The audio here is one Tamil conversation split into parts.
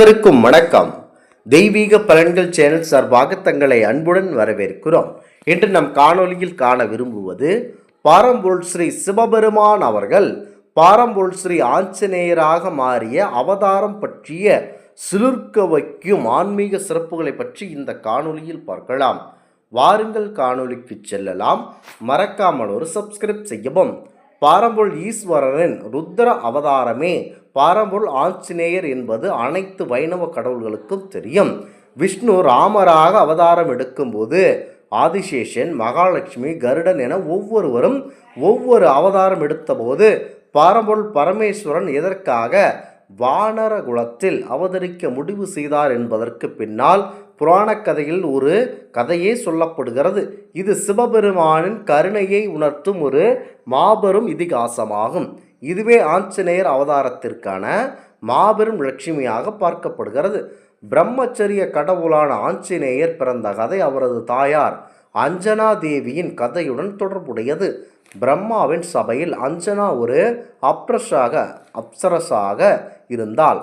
அனைவருக்கும் வணக்கம். தெய்வீக பலன்கள் சேனல் சார்பாக தங்களை அன்புடன் வரவேற்கிறோம். இன்று நம் காணொளியில் காண விரும்புவது பாரம்பொருள் ஸ்ரீ சிவபெருமான் அவர்கள் பாரம்பொருள் ஸ்ரீ ஆஞ்சநேயராக மாறிய அவதாரம் பற்றிய சிலிர்க்க வைக்கும் ஆன்மீக சிறப்புகளை பற்றி இந்த காணொலியில் பார்க்கலாம். வாருங்கள் காணொலிக்கு செல்லலாம். மறக்காமல் ஒரு சப்ஸ்கிரைப் செய்யவும் பாரம்பொருள் ஈஸ்வரனின் ருத்ர அவதாரமே பாரம்பொருள் ஆஞ்சநேயர் என்பது அனைத்து வைணவ கடவுள்களுக்கும் தெரியும். விஷ்ணு ராமராக அவதாரம் எடுக்கும்போது ஆதிசேஷன் மகாலட்சுமி கருடன் என ஒவ்வொருவரும் ஒவ்வொரு அவதாரம் எடுத்தபோது பாரம்பொருள் பரமேஸ்வரன் எதற்காக வானர குலத்தில் அவதரிக்க முடிவு செய்தார் என்பதற்கு பின்னால் புராணக் கதையில் ஒரு கதையே சொல்லப்படுகிறது. இது சிவபெருமானின் கருணையை உணர்த்தும் ஒரு மாபெரும் இதிகாசமாகும். இதுவே ஆஞ்சநேயர் அவதாரத்திற்கான மாபெரும் லட்சுமியாக பார்க்கப்படுகிறது. பிரம்மச்சரிய கடவுளான ஆஞ்சநேயர் பிறந்த கதை அவரது தாயார் அஞ்சனா தேவியின் கதையுடன் தொடர்புடையது. பிரம்மாவின் சபையில் அஞ்சனா ஒரு அப்ரஸாக அப்சரஸாக இருந்தால்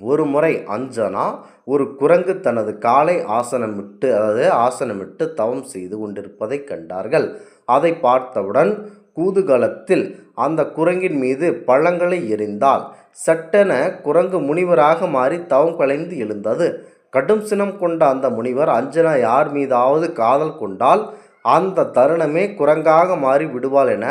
ஒரு முறை அஞ்சனா ஒரு குரங்கு தனது காலை ஆசனமிட்டு அதாவது ஆசனமிட்டு தவம் செய்து கொண்டிருப்பதை கண்டார்கள். அதை பார்த்தவுடன் கூதுகலத்தில் அந்த குரங்கின் மீது பழங்களை எறிந்தால் சட்டென குரங்கு முனிவராக மாறி தவம் கலைந்து எழுந்தது. கடும் சினம் கொண்ட அந்த முனிவர் அஞ்சனா யார் மீதாவது காதல் கொண்டால் அந்த தருணமே குரங்காக மாறி விடுவாள் என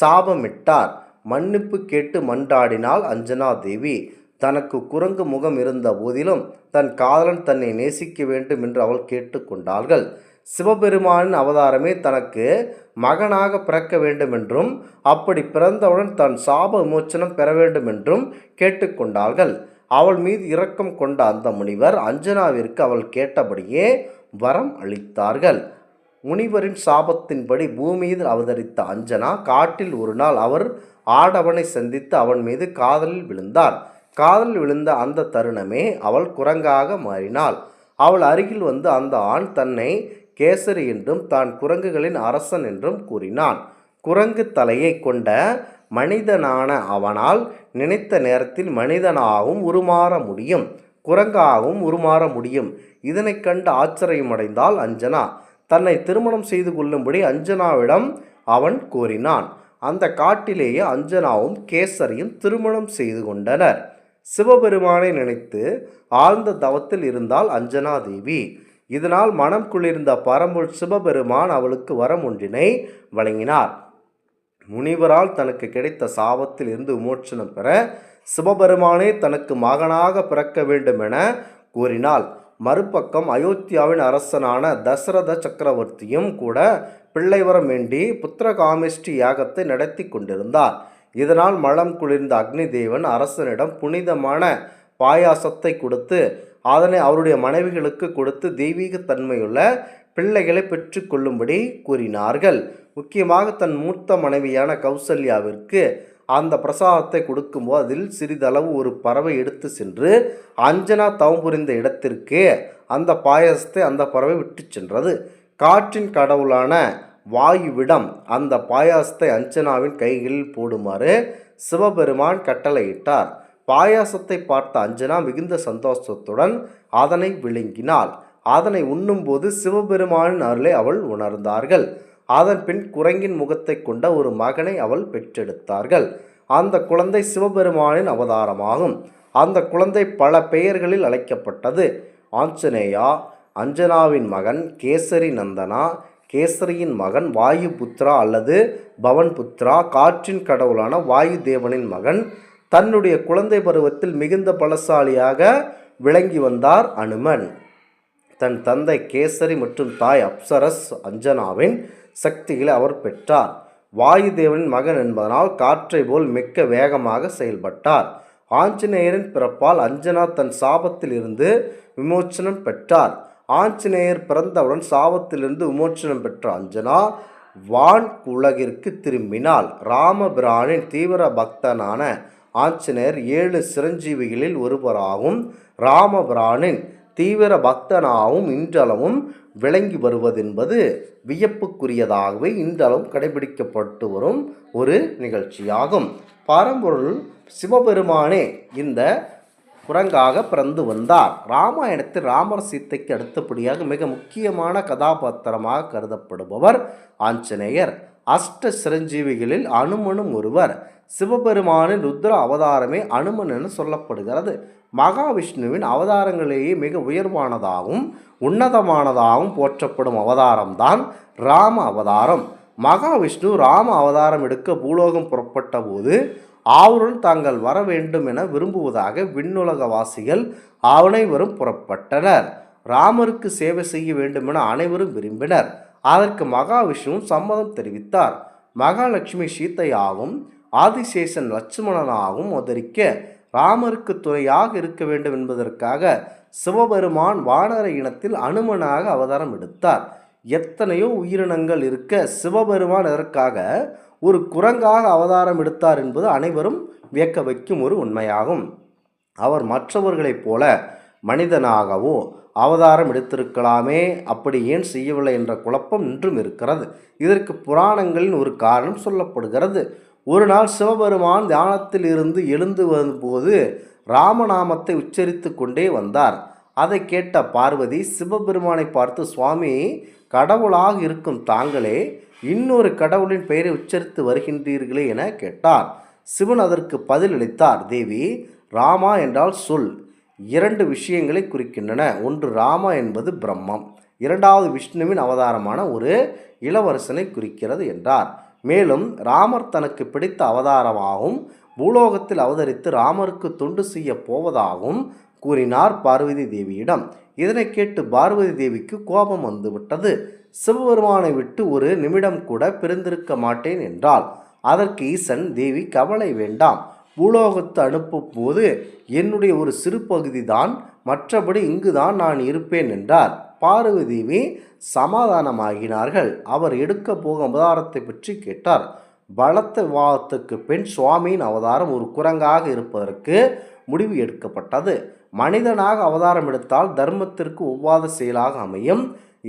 சாபமிட்டார். மன்னிப்பு கேட்டு மன்றாடினாள் அஞ்சனா தேவி. தனக்கு குரங்கு முகம் இருந்த போதிலும் தன் காதலன் தன்னை நேசிக்க வேண்டும் என்று அவள் கேட்டுக்கொண்டார்கள் சிவபெருமானின் அவதாரமே தனக்கு மகனாக பிறக்க வேண்டும் என்றும் அப்படி பிறந்தவுடன் தன் சாப விமோச்சனம் பெற வேண்டும் என்றும் கேட்டுக்கொண்டார்கள் அவள் மீது இரக்கம் கொண்ட அந்த முனிவர் அஞ்சனாவிற்கு அவள் கேட்டபடியே வரம் அளித்தார்கள். முனிவரின் சாபத்தின்படி பூமியில் அவதரித்த அஞ்சனா காட்டில் ஒரு நாள் அவர் ஆடவனை சந்தித்து அவன் மீது காதலில் விழுந்தார். காதலில் விழுந்த அந்த தருணமே அவள் குரங்காக மாறினாள். அவள் அருகில் வந்து அந்த ஆண் தன்னை கேசரி என்றும் தான் குரங்குகளின் அரசன் என்றும் கூறினான். குரங்கு தலையை கொண்ட மனிதனான அவனால் நினைத்த நேரத்தில் மனிதனாகவும் உருமாற முடியும். குரங்காகவும் உருமாற முடியும். இதனை கண்டு ஆச்சரியமடைந்தால் அஞ்சனா. தன்னை திருமணம் செய்து கொள்ளும்படி அஞ்சனாவிடம் அவன் கூறினான் அந்த காட்டிலேயே அஞ்சனாவும் கேசரியும் திருமணம் செய்து கொண்டனர். சிவபெருமானை நினைத்து ஆழ்ந்த தவத்தில் இருந்தால் அஞ்சனா தேவி இதனால் மனம் குளிர்ந்த பரம்புள் சிவபெருமான் அவளுக்கு வரம் ஒன்றினை வழங்கினார். முனிவரால் தனக்கு கிடைத்த சாபத்தில் இருந்து விமோச்சனம் பெற சிவபெருமானே தனக்கு மகனாக பிறக்க வேண்டும் என கூறினாள். மறுபக்கம் அயோத்தியாவின் அரசனான தசரத சக்கரவர்த்தியும் கூட பிள்ளைவரம் வேண்டி புத்திரகாமிஷ்டி யாகத்தை நடத்தி கொண்டிருந்தார். இதனால் மலம் குளிர்ந்த அக்னி தேவன் அரசனிடம் புனிதமான பாயாசத்தை கொடுத்து அதனை அவருடைய மனைவிகளுக்கு கொடுத்து தெய்வீக தன்மையுள்ள பிள்ளைகளை பெற்றுக்கொள்ளும்படி கூறினார்கள். முக்கியமாக தன் மூத்த மனைவியான கௌசல்யாவிற்கு அந்த பிரசாதத்தை கொடுக்கும்போது அதில் சிறிதளவு ஒரு பறவை எடுத்து சென்று அஞ்சனா தவம் புரிந்த இடத்திற்கே அந்த பாயசத்தை அந்த பறவை விட்டு சென்றது. காற்றின் கடவுளான வாயுவிடம் அந்த பாயாசத்தை அஞ்சனாவின் கைகளில் போடுமாறு சிவபெருமான் கட்டளையிட்டார். பாயாசத்தை பார்த்த அஞ்சனா மிகுந்த சந்தோஷத்துடன் அதனை விழுங்கினாள். அதனை உண்ணும்போது சிவபெருமானின் அருளை அவள் உணர்ந்தார்கள். அதன் பின் குரங்கின் முகத்தை கொண்ட ஒரு மகனை அவள் பெற்றெடுத்தார்கள். அந்த குழந்தை சிவபெருமானின் அவதாரமாகும். அந்த குழந்தை பல பெயர்களில் அழைக்கப்பட்டது. ஆஞ்சநேயா அஞ்சனாவின் மகன் கேசரி நந்தனா கேசரியின் மகன் வாயுபுத்ரா அல்லது பவன் புத்ரா காற்றின் கடவுளான வாயு தேவனின் மகன். தன்னுடைய குழந்தை பருவத்தில் மிகுந்த பலசாலியாக விளங்கி வந்தார் அனுமன். தன் தந்தை கேசரி மற்றும் தாய் அப்சரஸ் அஞ்சனாவின் சக்திகளை அவர் பெற்றார். வாயுதேவனின் மகன் என்பதனால் காற்றை போல் மிக்க வேகமாக செயல்பட்டார். ஆஞ்சநேயரின் பிறப்பால் அஞ்சனா தன் சாபத்தில் இருந்து விமோச்சனம் பெற்றார். ஆஞ்சநேயர் பிறந்தவுடன் சாபத்திலிருந்து விமோச்சனம் பெற்ற அஞ்சனா வான் உலகிற்கு திரும்பினாள். ராமபிரானின் தீவிர பக்தனான ஆஞ்சநேயர் ஏழு சிரஞ்சீவிகளில் ஒருவராகும். ராமபிரானின் தீவிர பக்தனாகவும் இன்றளவும் விளங்கி வருவதென்பது வியப்புக்குரியதாகவே இன்றளவும் கடைபிடிக்கப்பட்டு வரும் ஒரு நிகழ்ச்சியாகும். பரம்பொருள் சிவபெருமானே இந்த குரங்காக பிறந்து வந்தார். ராமாயணத்தில் ராமர் சீத்தைக்கு அடுத்தபடியாக மிக முக்கியமான கதாபாத்திரமாக கருதப்படுபவர் ஆஞ்சநேயர். அஷ்ட சிரஞ்சீவிகளில் அனுமனும் ஒருவர். சிவபெருமானின் ருத்ர அவதாரமே அனுமன் என சொல்லப்படுகிறது. மகாவிஷ்ணுவின் அவதாரங்களிலேயே மிக உயர்வானதாகவும் உன்னதமானதாகவும் போற்றப்படும் அவதாரம்தான் ராம அவதாரம். மகாவிஷ்ணு ராம அவதாரம் எடுக்க பூலோகம் புறப்பட்ட போது ஆவருடன் தாங்கள் வர வேண்டும் என விரும்புவதாக விண்ணுலகவாசிகள் அனைவரும் புறப்பட்டனர். ராமருக்கு சேவை செய்ய வேண்டும் என அனைவரும் விரும்பினர். அதற்கு மகாவிஷ்ணுவும் சம்மதம் தெரிவித்தார். மகாலட்சுமி சீதையாகவும் ஆதிசேஷன் லட்சுமணனாகவும் உதரிக்க ராமருக்கு துணையாக இருக்க வேண்டும் என்பதற்காக சிவபெருமான் வானர இனத்தில் அனுமனாக அவதாரம் எடுத்தார். எத்தனையோ உயிரினங்கள் இருக்க சிவபெருமான் அதற்காக ஒரு குரங்காக அவதாரம் எடுத்தார் என்பது அனைவரும் வியக்க வைக்கும் ஒரு உண்மையாகும். அவர் மற்றவர்களைப் போல மனிதனாகவோ அவதாரம் எடுத்திருக்கலாமே அப்படி ஏன் செய்யவில்லை என்ற குழப்பம் இன்றும் இருக்கிறது. இதற்கு புராணங்களின் ஒரு காரணம் சொல்லப்படுகிறது. ஒரு நாள் சிவபெருமான் தியானத்தில் இருந்து எழுந்து வரும்போது ராமநாமத்தை உச்சரித்து கொண்டே வந்தார். அதை கேட்ட பார்வதி சிவபெருமானை பார்த்து சுவாமி கடவுளாக இருக்கும் தாங்களே இன்னொரு கடவுளின் பெயரை உச்சரித்து வருகின்றீர்களே என கேட்டார். சிவன் அதற்கு பதிலளித்தார் தேவி ராமா என்றால் சொல். இரண்டு விஷயங்களை குறிக்கின்றன. ஒன்று ராமா என்பது பிரம்மம். இரண்டாவது விஷ்ணுவின் அவதாரமான ஒரு இளவரசனை குறிக்கிறது என்றார். மேலும் ராமர் தனக்கு பிடித்த அவதாரமாகவும் பூலோகத்தில் அவதரித்து ராமருக்கு தொண்டு செய்ய போவதாகவும் கூறினார் பார்வதி தேவியிடம். இதனை கேட்டு பார்வதி தேவிக்கு கோபம் வந்துவிட்டது. சிவபெருமானை விட்டு ஒரு நிமிடம் கூட பிரிந்திருக்க மாட்டேன் என்றாள். அதற்கு ஈசன் தேவி கவலை வேண்டாம். பூலோகத்து அனுப்பும் போது என்னுடைய ஒரு சிறு பகுதி தான் மற்றபடி இங்குதான் நான் இருப்பேன் என்றார். பார்வதியுமே சமாதானமாகினார்கள். அவர் எடுக்க போகும் அவதாரத்தை பற்றி கேட்டார். பலத்த விவாதத்துக்கு பின் சுவாமியின் அவதாரம் ஒரு குரங்காக இருப்பதற்கு முடிவு எடுக்கப்பட்டது. மனிதனாக அவதாரம் எடுத்தால் தர்மத்திற்கு ஒவ்வாத செயலாக அமையும்.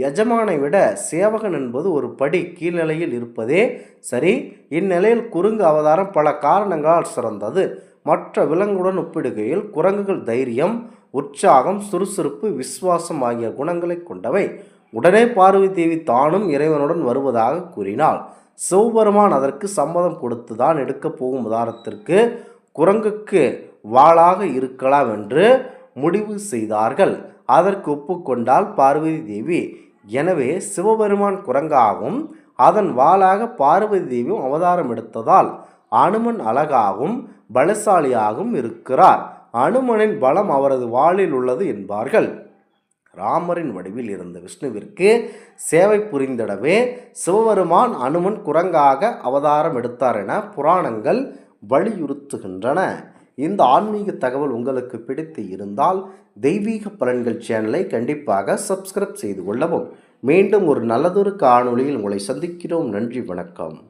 எஜமானை விட சேவகன் என்பது ஒரு படி கீழ்நிலையில் இருப்பதே சரி. இந்நிலையில் குரங்கு அவதாரம் பல காரணங்களால் சிறந்தது. மற்ற விலங்குடன் ஒப்பிடுகையில் குரங்குகள் தைரியம் உற்சாகம் சுறுசுறுப்பு விசுவாசம் ஆகிய குணங்களை கொண்டவை. உடனே பார்வதி தேவி தானும் இறைவனுடன் வருவதாக கூறினாள். சிவபெருமான் அதற்கு சம்மதம் கொடுத்து தான் எடுக்கப் போகும் உதாரணத்திற்கு குரங்குக்கு வாளாக இருக்கலாம் என்று முடிவு செய்தார்கள். அதற்கு ஒப்புக்கொண்டால் பார்வதி தேவி. எனவே சிவபெருமான் குரங்காகவும் அதன் வாளாக பார்வதி தேவியும் அவதாரம் எடுத்ததால் அனுமன் அழகாகவும் பலசாலியாகவும் இருக்கிறார். அனுமனின் பலம் அவரது வாளில் உள்ளது என்பார்கள். ராமரின் வடிவில் இருந்த விஷ்ணுவிற்கு சேவை புரிந்திடவே சிவபெருமான் அனுமன் குரங்காக அவதாரம் எடுத்தார் என புராணங்கள் வலியுறுத்துகின்றன. இந்த ஆன்மீக தகவல் உங்களுக்கு பிடித்து இருந்தால் தெய்வீக பலன்கள் சேனலை கண்டிப்பாக சப்ஸ்கிரைப் செய்து கொள்ளவும். மீண்டும் ஒரு நல்லதொரு காணொளியில் உங்களை சந்திக்கிறோம். நன்றி வணக்கம்.